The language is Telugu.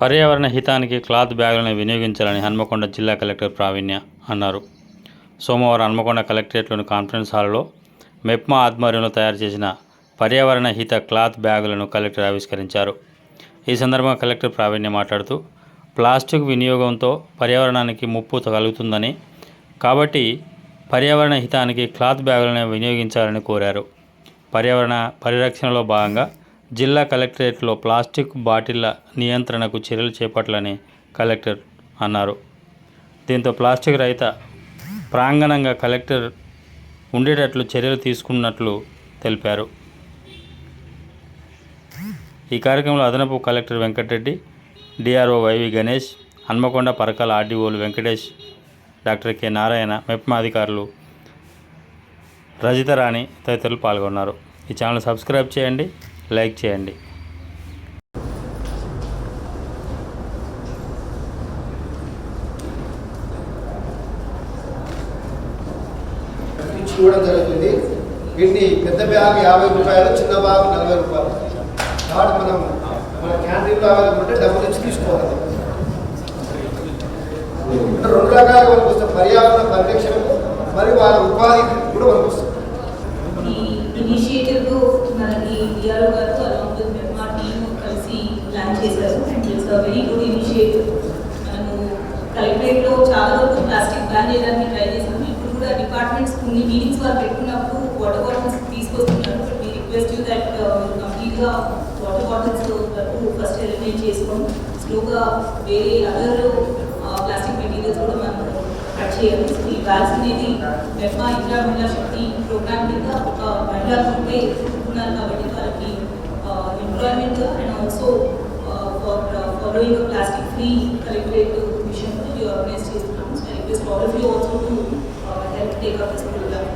పర్యావరణ హితానికి క్లాత్ బ్యాగులను వినియోగించాలని హన్మకొండ జిల్లా కలెక్టర్ ప్రావీణ్య అన్నారు. సోమవారం హన్మకొండ కలెక్టరేట్లోని కాన్ఫరెన్స్ హాల్లో మెప్మా ఆధ్వర్యంలో తయారు చేసిన పర్యావరణ హిత క్లాత్ బ్యాగులను కలెక్టర్ ఆవిష్కరించారు. ఈ సందర్భంగా కలెక్టర్ ప్రావీణ్య మాట్లాడుతూ ప్లాస్టిక్ వినియోగంతో పర్యావరణానికి ముప్పు కలుగుతుందని కాబట్టి పర్యావరణ హితానికి క్లాత్ బ్యాగులను వినియోగించాలని కోరారు. పర్యావరణ పరిరక్షణలో భాగంగా జిల్లా కలెక్టరేట్లో ప్లాస్టిక్ బాటిళ్ళ నియంత్రణకు చర్యలు చేపట్టాలని కలెక్టర్ అన్నారు. దీంతో ప్లాస్టిక్ రహిత ప్రాంగణంగా కలెక్టర్ ఉండేటట్లు చర్యలు తీసుకున్నట్లు తెలిపారు. ఈ కార్యక్రమంలో అదనపు collector Venkatareddy DRO YV Ganesh Hanmakonda Parakala ఆర్డీఓలు Venkatesh doctor K Narayana MEPMA అధికారులు రజితరాణి తదితరులు పాల్గొన్నారు. ఈ ఛానల్ సబ్స్క్రైబ్ చేయండి. లైక్ చేయండి. ఇచ్చి ఇవ్వడం జరుగుతుంది. వీటిని పెద్ద బ్యాగ్ యాభై రూపాయలు చిన్న బ్యాగ్ నలభై రూపాయలు. కాబట్టి మనం మన క్యాంటీన్లో అవైలబుల్ ఉంటే డబ్బులు ఇచ్చి తీసుకోవాలి. రెండు రకాల వరకు వస్తే పర్యావరణ పరిరక్షణకు మరియు వాళ్ళ ఉపాధి చేశారు. And it's very good initiative మనము కలెక్టరేట్ చాలా వరకు ప్లాస్టిక్ బ్యాన్ చేయడానికి ట్రై చేసాము ఇప్పుడు కూడా డిపార్ట్మెంట్స్ కొన్ని మీటింగ్స్ వారు పెట్టుకున్నప్పుడు వాటర్ బాటిల్స్ తీసుకొస్తున్నారు. బట్ మీ రిక్వెస్ట్ యూ దట్ కంప్లీట్గా వాటర్ బాటిల్స్ వరకు ఫస్ట్ ఎలిమినేట్ చేసుకోండి. స్లోగా వేరే అదర్ ప్లాస్టిక్ మెటీరియల్స్ కూడా మనం కట్ చేయాలి ఈ బ్యాగ్స్ అనేది మెఫ్మా ఇంద్రా మహిళా శక్తి ప్రోగ్రామ్ కింద ఒక మహిళా గ్రూపే ఉన్నారు కాబట్టి వాళ్ళకి employment and also uh, a plastic-free mission the organized. I request all of you also to uh, help take up this program.